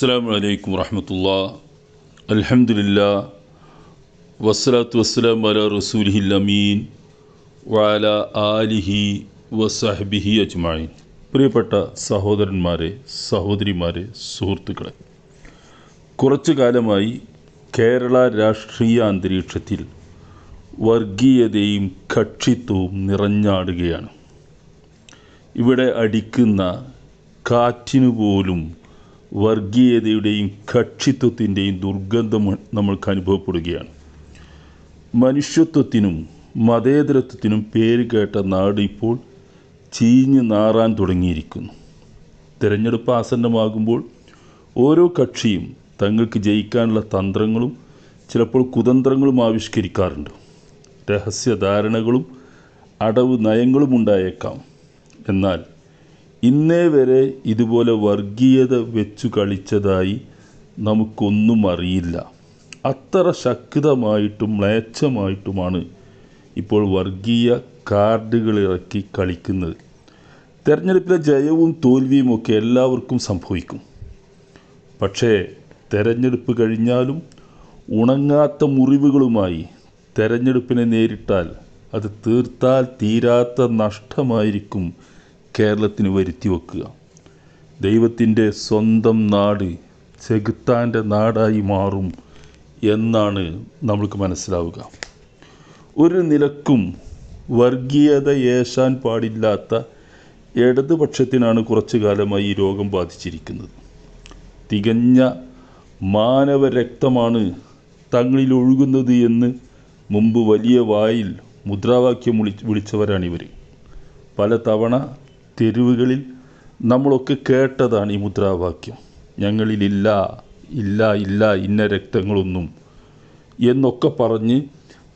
അസ്സാം വലൈക്കും വറഹമത്തുള്ള. അലഹമുല്ല വസ്സലാത്തു വസ്സലാം വല റസൂലിഹിൽ അമീൻ. വാല ആലിഹി വസഹബിഹി അജ്മായിൻ പ്രിയപ്പെട്ട സഹോദരന്മാരെ സഹോദരിമാരെ സുഹൃത്തുക്കളെ. കുറച്ചു കാലമായി കേരള രാഷ്ട്രീയ അന്തരീക്ഷത്തിൽ വർഗീയതയും കക്ഷിത്വവും നിറഞ്ഞാടുകയാണ്. ഇവിടെ അടിക്കുന്ന കാറ്റിനു പോലും വർഗീയതയുടെയും കക്ഷിത്വത്തിന്റെയും ദുർഗന്ധം നമ്മൾക്ക് അനുഭവപ്പെടുകയാണ്. മനുഷ്യത്വത്തിനും മതേതരത്വത്തിനും പേര് കേട്ട നാട് ഇപ്പോൾ ചീഞ്ഞ് നാറാൻ തുടങ്ങിയിരിക്കുന്നു. തിരഞ്ഞെടുപ്പ് ആസന്നമാകുമ്പോൾ ഓരോ കക്ഷിയും തങ്ങൾക്ക് ജയിക്കാനുള്ള തന്ത്രങ്ങളും ചിലപ്പോൾ കുതന്ത്രങ്ങളും ആവിഷ്കരിക്കാറുണ്ട്. രഹസ്യധാരണകളും അടവ് നയങ്ങളും ഉണ്ടായേക്കാം എന്നാൽ ഇന്നേ വരെ ഇതുപോലെ വർഗീയത വെച്ചു കളിച്ചതായി നമുക്കൊന്നും അറിയില്ല. അത്ര ശക്തമായിട്ടും മ്ലേച്ഛമായിട്ടുമാണ് ഇപ്പോൾ വർഗീയ കാർഡുകൾ ഇറക്കി കളിക്കുന്നത്. തെരഞ്ഞെടുപ്പിലെ ജയവും തോൽവിയും ഒക്കെ എല്ലാവർക്കും സംഭവിക്കും. പക്ഷേ തെരഞ്ഞെടുപ്പ് കഴിഞ്ഞാലും ഉണങ്ങാത്ത മുറിവുകളുമായി തെരഞ്ഞെടുപ്പിനെ നേരിട്ടാൽ അത് തീർത്താൽ തീരാത്ത നഷ്ടമായിരിക്കും കേരളത്തിന് വരുത്തി വെക്കുക. ദൈവത്തിന്റെ സ്വന്തം നാട് ചെകുത്താന്റെ നാടായി മാറും എന്നാണ് നമ്മൾക്ക് മനസ്സിലാവുക. ഒരു നിലക്കും വർഗീയത ഏശാൻ പാടില്ലാത്ത ഇടതുപക്ഷത്തിനാണ് കുറച്ചു കാലമായി ഈ രോഗം ബാധിച്ചിരിക്കുന്നത്. തികഞ്ഞ മാനവരക്തമാണ് തങ്ങളിൽ ഒഴുകുന്നത് എന്ന് മുമ്പ് വലിയ വായിൽ മുദ്രാവാക്യം വിളി വിളിച്ചവരാണിവർ പല തവണ തെരുവുകളിൽ നമ്മളൊക്കെ കേട്ടതാണ് ഈ മുദ്രാവാക്യം. ഞങ്ങളിലില്ല ഇല്ല ഇല്ല ഇന്ന രക്തങ്ങളൊന്നും എന്നൊക്കെ പറഞ്ഞ്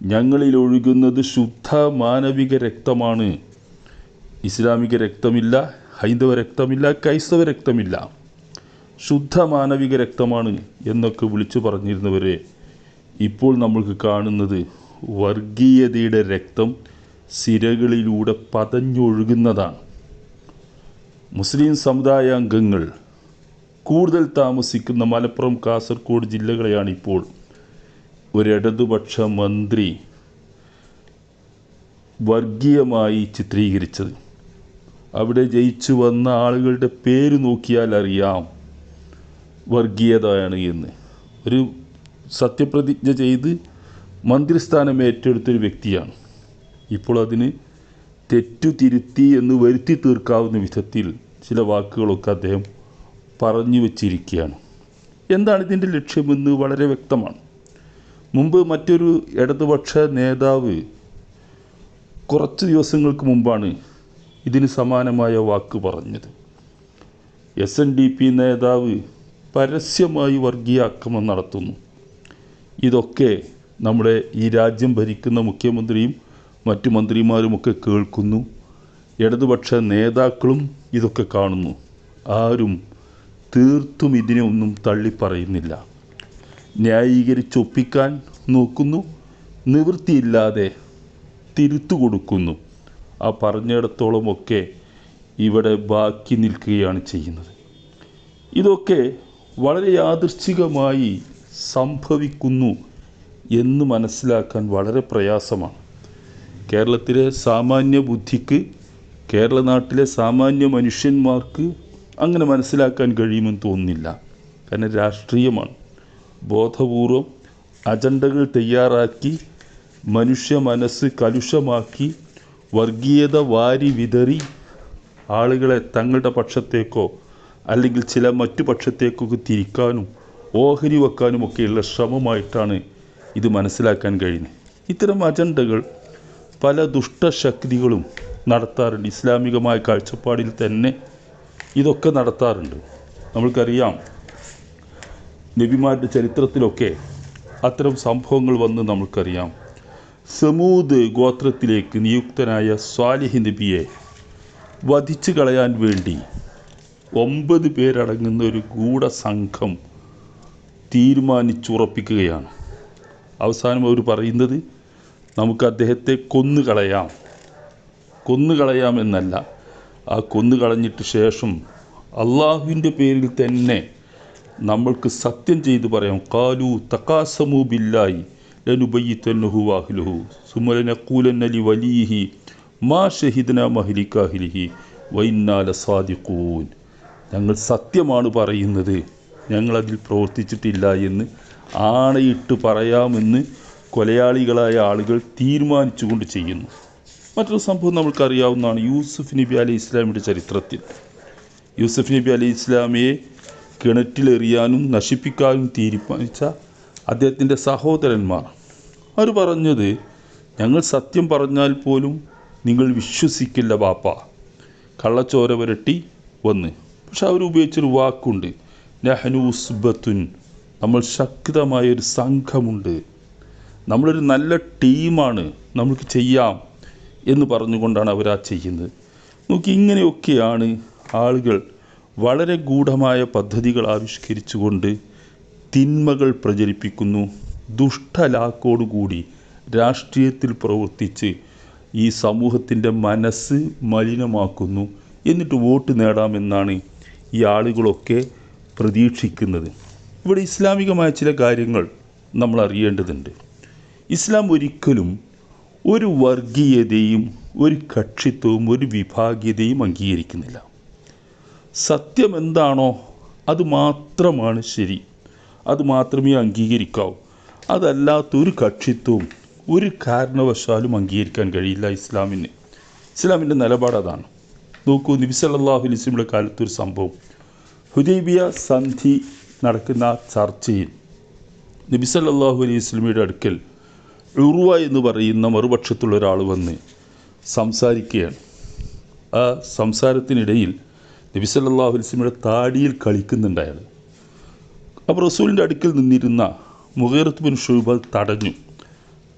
ഞങ്ങളിൽ ഒഴുകുന്നത് ശുദ്ധ മാനവിക രക്തമാണ്. ഇസ്ലാമിക രക്തമില്ല ഹൈന്ദവ രക്തമില്ല ക്രൈസ്തവ രക്തമില്ല. ശുദ്ധ മാനവിക രക്തമാണ് എന്നൊക്കെ വിളിച്ചു പറഞ്ഞിരുന്നവരെ ഇപ്പോൾ നമ്മൾക്ക് കാണുന്നത് വർഗീയതയുടെ രക്തം സിരകളിലൂടെ പതഞ്ഞൊഴുകുന്നതാണ്. മുസ്ലിം സമുദായ അംഗങ്ങൾ കൂടുതൽ താമസിക്കുന്ന മലപ്പുറം കാസർഗോഡ് ജില്ലകളെയാണ് ഇപ്പോൾ ഒരു ഇടതുപക്ഷ മന്ത്രി വർഗീയമായി ചിത്രീകരിച്ചത്. അവിടെ ജയിച്ചു വന്ന ആളുകളുടെ പേര് നോക്കിയാൽ അറിയാം വർഗീയതയാണ് എന്ന്. ഒരു സത്യപ്രതിജ്ഞ ചെയ്ത് മന്ത്രിസ്ഥാനം ഏറ്റെടുത്തൊരു വ്യക്തിയാണ്. ഇപ്പോൾ അതിന് തെറ്റു തിരുത്തി എന്ന് വരുത്തി തീർക്കാവുന്ന വിധത്തിൽ ചില വാക്കുകളൊക്കെ അദ്ദേഹം പറഞ്ഞു വച്ചിരിക്കുകയാണ്. എന്താണ് ഇതിന്റെ ലക്ഷ്യമെന്ന് വളരെ വ്യക്തമാണ്. മുമ്പ് മറ്റൊരു ഇടതുപക്ഷ നേതാവ് കുറച്ച് ദിവസങ്ങൾക്ക് മുമ്പാണ് ഇതിന് സമാനമായ വാക്ക് പറഞ്ഞത്. എസ് എൻ ഡി പി നേതാവ് പരസ്യമായി വർഗീയ ആക്രമണം നടത്തുന്നു. ഇതൊക്കെ നമ്മുടെ ഈ രാജ്യം ഭരിക്കുന്ന മുഖ്യമന്ത്രിയും മറ്റു മന്ത്രിമാരുമൊക്കെ കേൾക്കുന്നു. ഇടതുപക്ഷ നേതാക്കളും ഇതൊക്കെ കാണുന്നു. ആരും തീർത്തും ഇതിനെ ഒന്നും തള്ളിപ്പറയുന്നില്ല. ന്യായീകരിച്ചൊപ്പിക്കാൻ നോക്കുന്നു. നിവൃത്തിയില്ലാതെ തിരുത്തു കൊടുക്കുന്നു ആ പറഞ്ഞിടത്തോളമൊക്കെ ഇവിടെ ബാക്കി നിൽക്കുകയാണ് ചെയ്യുന്നത്. ഇതൊക്കെ വളരെ യാദൃശ്ചികമായി സംഭവിക്കുന്നു എന്ന് മനസ്സിലാക്കാൻ വളരെ പ്രയാസമാണ്. കേരളത്തിലെ സാമാന്യ ബുദ്ധിക്ക് കേരള നാട്ടിലെ സാമാന്യ മനുഷ്യന്മാർക്ക് അങ്ങനെ മനസ്സിലാക്കാൻ കഴിയുമെന്ന് തോന്നുന്നില്ല. കാരണം രാഷ്ട്രീയമാണ്. ബോധപൂർവം അജണ്ടകൾ തയ്യാറാക്കി മനുഷ്യ മനസ്സ് കലുഷമാക്കി വർഗീയത വാരി വിതറി ആളുകളെ തങ്ങളുടെ പക്ഷത്തേക്കോ അല്ലെങ്കിൽ ചില മറ്റു പക്ഷത്തേക്കൊക്കെ തിരിക്കാനും ഓഹരി വെക്കാനുമൊക്കെയുള്ള ശ്രമമായിട്ടാണ് ഇത് മനസ്സിലാക്കാൻ കഴിയുന്നത്. ഇത്തരം അജണ്ടകൾ പല ദുഷ്ടശക്തികളും നടത്താറുണ്ട്. ഇസ്ലാമികമായ കാഴ്ചപ്പാടിൽ തന്നെ ഇതൊക്കെ നടത്താറുണ്ട്. നമ്മൾക്കറിയാം നബിമാരുടെ ചരിത്രത്തിലൊക്കെ അത്തരം സംഭവങ്ങൾ വന്ന് നമുക്കറിയാം സമൂദ് ഗോത്രത്തിലേക്ക് നിയുക്തനായ സ്വാലിഹി നബിയെ വധിച്ചു കളയാൻ വേണ്ടി ഒമ്പത് പേരടങ്ങുന്ന ഒരു ഗൂഢസംഘം തീരുമാനിച്ചുറപ്പിക്കുകയാണ്. അവസാനം അവർ പറയുന്നത് നമുക്ക് അദ്ദേഹത്തെ കൊന്നുകളയാം കൊന്നുകളയാം. എന്നല്ല ആ കൊന്നുകളഞ്ഞിട്ട് ശേഷം അള്ളാഹുവിന്റെ പേരിൽ തന്നെ നമ്മൾക്ക് സത്യം ചെയ്തു പറയാം. കാലു തക്കാസമു ബില്ലായി ലനുബയ്യത്തന്നുഹു വാഹ്ലുഹു. സുമലനക്കൂലന്നലി വലിയിഹി മാ ഷഹിദന മഹലിക്കാഹിലിഹി വൈന്നാല സാദിഖൂൻ ഞങ്ങൾ സത്യമാണ് പറയുന്നത്. ഞങ്ങളതിൽ പ്രവർത്തിച്ചിട്ടില്ല എന്ന് ആണയിട്ട് പറയാമെന്ന് കൊലയാളികളായ ആളുകൾ തീരുമാനിച്ചുകൊണ്ട് ചെയ്യുന്നു. മറ്റൊരു സംഭവം നമ്മൾക്കറിയാവുന്നതാണ് യൂസുഫ് നബി അലി ഇസ്ലാമിയുടെ ചരിത്രത്തിൽ. യൂസുഫ് നബി അലി ഇസ്ലാമിയെ കിണറ്റിലെറിയാനും നശിപ്പിക്കാനും തീരുമാനിച്ച അദ്ദേഹത്തിന്റെ സഹോദരന്മാർ. അവർ പറഞ്ഞത് ഞങ്ങൾ സത്യം പറഞ്ഞാൽ പോലും നിങ്ങൾ വിശ്വസിക്കില്ല ബാപ്പ. കള്ളച്ചോര വരട്ടി വന്ന്. പക്ഷെ അവർ ഉപയോഗിച്ചൊരു വാക്കുണ്ട് നെഹനുസ്ബത്തുൻ നമ്മൾ ശക്തമായൊരു സംഘമുണ്ട്. നമ്മളൊരു നല്ല ടീമാണ്. നമുക്ക് ചെയ്യാം. എന്ന് പറഞ്ഞുകൊണ്ടാണ് അവർ ആ ചെയ്യുന്നത്. നോക്കി ഇങ്ങനെയൊക്കെയാണ് ആളുകൾ വളരെ ഗൂഢമായ പദ്ധതികൾ ആവിഷ്കരിച്ചുകൊണ്ട് തിന്മകൾ പ്രചരിപ്പിക്കുന്നു. ദുഷ്ടലാക്കോടുകൂടി രാഷ്ട്രീയത്തിൽ പ്രവർത്തിച്ച് ഈ സമൂഹത്തിന്റെ മനസ്സ് മലിനമാക്കുന്നു. എന്നിട്ട് വോട്ട് നേടാമെന്നാണ് ഈ ആളുകളൊക്കെ പ്രതീക്ഷിക്കുന്നത്. ഇവിടെ ഇസ്ലാമികമായ ചില കാര്യങ്ങൾ നമ്മൾ അറിയേണ്ടതുണ്ട് ഇസ്ലാം ഒരിക്കലും ഒരു വർഗീയതയും ഒരു കക്ഷിത്വവും ഒരു വിഭാഗീയതയും അംഗീകരിക്കുന്നില്ല. സത്യം എന്താണോ അത് മാത്രമാണ് ശരി. അത് മാത്രമേ അംഗീകരിക്കാവൂ. അതല്ലാത്ത ഒരു കക്ഷിത്വവും ഒരു കാരണവശാലും അംഗീകരിക്കാൻ കഴിയില്ല ഇസ്ലാമിന്. ഇസ്ലാമിന്റെ നിലപാട് അതാണ്. നോക്കൂ നിബിസലാഹു സല്ലല്ലാഹു അലൈഹി വസല്ലമയുടെ കാലത്ത് ഒരു സംഭവം. ഹുദൈബിയ സന്ധി നടക്കുന്ന ചർച്ചയിൽ നബി സല്ലല്ലാഹു അലൈഹി വസല്ലമയുടെ അടുക്കൽ ഉറുവ എന്ന് പറയുന്ന മറുപക്ഷത്തുള്ള ഒരാൾ വന്ന് സംസാരിക്കുകയാണ്. ആ സംസാരത്തിനിടയിൽ നബി സല്ലല്ലാഹു അലൈഹി വസല്ലമയുടെ താടിയിൽ കളിക്കുന്നുണ്ട് അയാൾ. അപ്പോൾ റസൂലിന്റെ അടുക്കൽ നിന്നിരുന്ന മുഖേറത്ത് ബിൻ ഷുബ തടഞ്ഞു.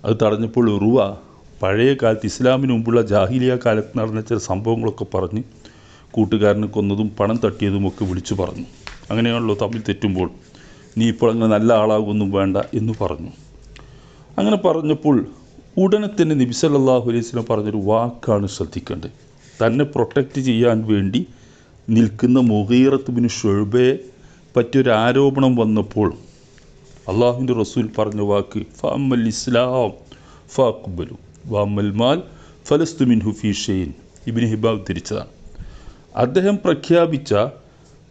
അത് തടഞ്ഞപ്പോൾ ഉറുവ പഴയ കാലത്ത് ഇസ്ലാമിന് മുമ്പുള്ള ജാഹിലിയ കാലത്ത് നടന്ന ചില സംഭവങ്ങളൊക്കെ പറഞ്ഞ് കൂട്ടുകാരനെ കൊന്നതും പണം തട്ടിയതും ഒക്കെ വിളിച്ചു പറഞ്ഞു. അങ്ങനെയാണല്ലോ തമ്മിൽ തെറ്റുമ്പോൾ നീ ഇപ്പോൾ അങ്ങനെ നല്ല ആളാകുമൊന്നും വേണ്ട എന്ന് പറഞ്ഞു. അങ്ങനെ പറഞ്ഞപ്പോൾ ഉടനെ തന്നെ നബി സല്ലല്ലാഹു അലൈഹി വസല്ലം പറഞ്ഞൊരു വാക്കാണ് ശ്രദ്ധിക്കേണ്ടത്. തന്നെ പ്രൊട്ടക്റ്റ് ചെയ്യാൻ വേണ്ടി നിൽക്കുന്ന മുഹീറത്ത് ബിൻ ഷൊഴുബയെ പറ്റിയൊരു ആരോപണം വന്നപ്പോൾ അള്ളാഹുവിന്റെ റസൂൽ പറഞ്ഞ വാക്ക് ഫാമൽ ഇസ്ലാം ഫാക്കുബലു വാമൽ മാൽ ഫലസ്തു മിൻഹു ഫീ ഷെയ്ൻ ഇബ്നു ഹിബാബ് തിരിച്ചതാണ്. അദ്ദേഹം പ്രഖ്യാപിച്ച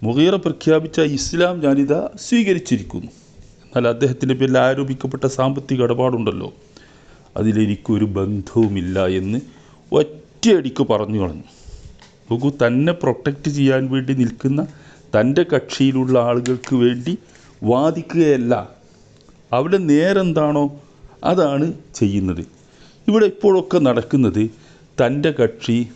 മുഗീറ പ്രഖ്യാപിച്ച ഇസ്ലാം ഞാനിതാ സ്വീകരിച്ചിരിക്കുന്നു. എന്നാൽ അദ്ദേഹത്തിന്റെ പേരിൽ ആരോപിക്കപ്പെട്ട സാമ്പത്തിക ഇടപാടുണ്ടല്ലോ. അതിലെനിക്കൊരു ബന്ധവുമില്ല എന്ന് ഒറ്റയടിക്ക് പറഞ്ഞു കളഞ്ഞു. നോക്കൂ തന്നെ പ്രൊട്ടക്റ്റ് ചെയ്യാൻ വേണ്ടി നിൽക്കുന്ന തന്റെ കക്ഷിയിലുള്ള ആളുകൾക്ക് വേണ്ടി വാദിക്കുകയല്ല. അവിടെ നേരെന്താണോ അതാണ് ചെയ്യുന്നത്. ഇവിടെ ഇപ്പോഴൊക്കെ നടക്കുന്നത് തന്റെ കക്ഷി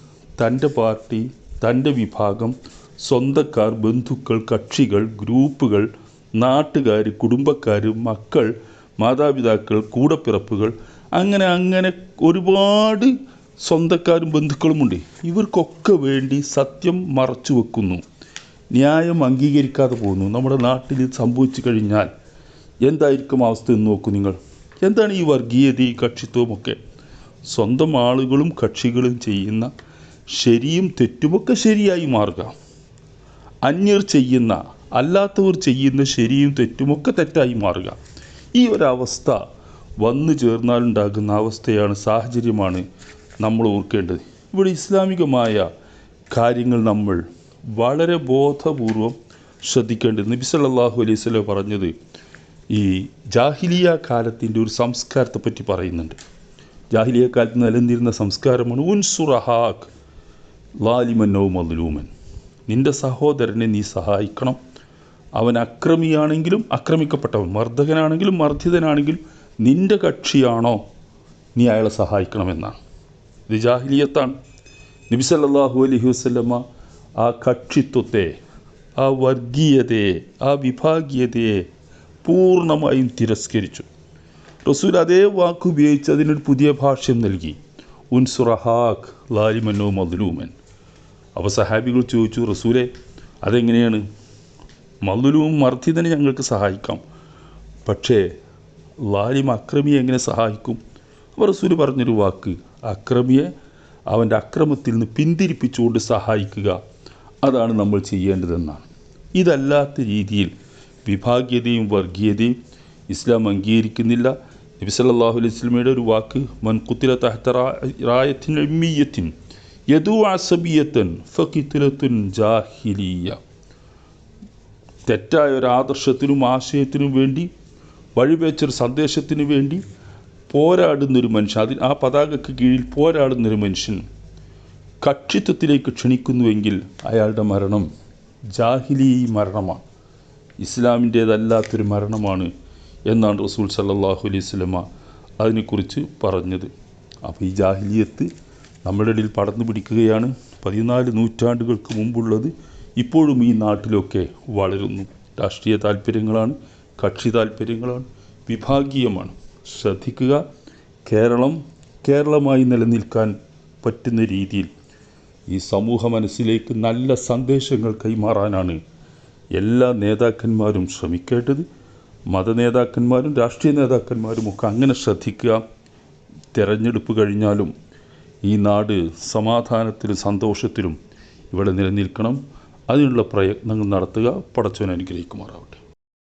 തന്റെ പാർട്ടി തന്റെ വിഭാഗം സ്വന്തക്കാർ ബന്ധുക്കൾ കക്ഷികൾ ഗ്രൂപ്പുകൾ നാട്ടുകാർ കുടുംബക്കാർ മക്കൾ മാതാപിതാക്കൾ കൂടപ്പിറപ്പുകൾ അങ്ങനെ അങ്ങനെ ഒരുപാട് സ്വന്തക്കാരും ബന്ധുക്കളുമുണ്ട് ഇവർക്കൊക്കെ വേണ്ടി സത്യം മറച്ചു വെക്കുന്നു. ന്യായം അംഗീകരിക്കാതെ പോകുന്നു. നമ്മുടെ നാട്ടിൽ സംഭവിച്ചു കഴിഞ്ഞാൽ എന്തായിരിക്കും അവസ്ഥ എന്ന് നോക്കൂ നിങ്ങൾ. എന്താണ് ഈ വർഗീയത ഈ കക്ഷിത്വമൊക്കെ സ്വന്തം ആളുകളും കക്ഷികളും ചെയ്യുന്ന ശരിയും തെറ്റുമൊക്കെ ശരിയായി മാറുക. അന്യർ ചെയ്യുന്ന അല്ലാത്തവർ ചെയ്യുന്ന ശരിയും തെറ്റുമൊക്കെ തെറ്റായി മാറുക. ഈ ഒരവസ്ഥ വന്നു ചേർന്നാലുണ്ടാകുന്ന അവസ്ഥയാണ് സാഹചര്യമാണ് നമ്മൾ ഓർക്കേണ്ടത്. ഇവിടെ ഇസ്ലാമികമായ കാര്യങ്ങൾ നമ്മൾ വളരെ ബോധപൂർവം ശ്രദ്ധിക്കേണ്ടത് നബി സല്ലല്ലാഹു അലൈഹി വസല്ലം പറഞ്ഞത് ഈ ജാഹിലിയ കാലത്തിന്റെ ഒരു സംസ്കാരത്തെ പറ്റി പറയുന്നുണ്ട്. ജാഹിലിയ കാലത്ത് നിലനിന്നിരുന്ന സംസ്കാരമാണ് ഉൻസുറഹാഖ് ലാലിമനോ മദ്ലൂമൻ നിന്റെ സഹോദരനെ നീ സഹായിക്കണം. അവൻ അക്രമിയാണെങ്കിലും അക്രമിക്കപ്പെട്ടവൻ മർദ്ദകനാണെങ്കിലും മർദ്ദിതനാണെങ്കിലും നിന്റെ കക്ഷിയാണോ? നീ അയാളെ സഹായിക്കണമെന്നാണ്. ഇത് ജാഹിലിയത്താണ്. നബി സല്ലല്ലാഹു അലൈഹി വസല്ലമ ആ കക്ഷിത്വത്തെ ആ വർഗീയതയെ ആ വിഭാഗീയതയെ പൂർണമായും തിരസ്കരിച്ചു. റസൂൽ അതേ വാക്ക് ഉപയോഗിച്ച് അതിനൊരു പുതിയ ഭാഷ്യം നൽകി. ഉൻസുറഹാഖ് ലാലിമനോ മദ്ലൂമൻ. അപ്പോൾ സഹാബികൾ ചോദിച്ചു റസൂലെ അതെങ്ങനെയാണ്? മദ്ലൂം മർദ്ദിതനെ ഞങ്ങൾക്ക് സഹായിക്കാം. പക്ഷേ ലാലിം അക്രമിയെ എങ്ങനെ സഹായിക്കും? അവർ റസൂൽ പറഞ്ഞൊരു വാക്ക് അക്രമിയെ അവന്റെ അക്രമത്തിൽ നിന്ന് പിന്തിരിപ്പിച്ചുകൊണ്ട് സഹായിക്കുക. അതാണ് നമ്മൾ ചെയ്യേണ്ടതെന്നാണ്. ഇതല്ലാത്ത രീതിയിൽ വിഭാഗീയതയും വർഗീയതയും ഇസ്ലാം അംഗീകരിക്കുന്നില്ല. നബി സല്ലല്ലാഹു അലൈഹി വസല്ലമയുടെ ഒരു വാക്ക് മൻ കുത്തില തഹ്ത റായത്തിൻ ഉമ്മീയത്തിൻ യദു അസബിയത്തൻ ഫക്കിത്തുലത്തുൻ ജാഹിലിയ. തെറ്റായ ഒരു ആദർശത്തിനും ആശയത്തിനും വേണ്ടി വഴിവെച്ചൊരു സന്ദേശത്തിനു വേണ്ടി പോരാടുന്നൊരു മനുഷ്യൻ അതിൽ ആ പതാകയ്ക്ക് കീഴിൽ പോരാടുന്നൊരു മനുഷ്യൻ കക്ഷിത്വത്തിലേക്ക് ക്ഷണിക്കുന്നുവെങ്കിൽ അയാളുടെ മരണം ജാഹിലി മരണമാണ്. ഇസ്ലാമിന്റേതല്ലാത്തൊരു മരണമാണ് എന്നാണ് റസൂൽ സല്ലാഹു അലൈഹി സ്വലമ അതിനെക്കുറിച്ച് പറഞ്ഞത്. അപ്പോൾ ഈ ജാഹിലിയത്ത് നമ്മുടെ ഇടയിൽ പടർന്നു പിടിക്കുകയാണ്. പതിനാല് നൂറ്റാണ്ടുകൾക്ക് മുമ്പുള്ളത് ഇപ്പോഴും ഈ നാട്ടിലൊക്കെ വളരുന്നു. രാഷ്ട്രീയ താല്പര്യങ്ങളാണ് കക്ഷി താല്പര്യങ്ങളാണ് വിഭാഗീയമാണ്. ശ്രദ്ധിക്കുക കേരളം കേരളമായി നിലനിൽക്കാൻ പറ്റുന്ന രീതിയിൽ ഈ സമൂഹ മനസ്സിലേക്ക് നല്ല സന്ദേശങ്ങൾ കൈമാറാനാണ് എല്ലാ നേതാക്കന്മാരും ശ്രമിക്കേണ്ടത്. മത നേതാക്കന്മാരും രാഷ്ട്രീയ നേതാക്കന്മാരും ഒക്കെ അങ്ങനെ ശ്രദ്ധിക്കുക. തിരഞ്ഞെടുപ്പ് കഴിഞ്ഞാലും ഈ നാട് സമാധാനത്തിലും സന്തോഷത്തിലും ഇവിടെ നിലനിൽക്കണം. അതിനുള്ള പ്രയത്നങ്ങൾ നടത്തുക. പടച്ചവൻ അനുഗ്രഹിക്കുമാറാവട്ടെ.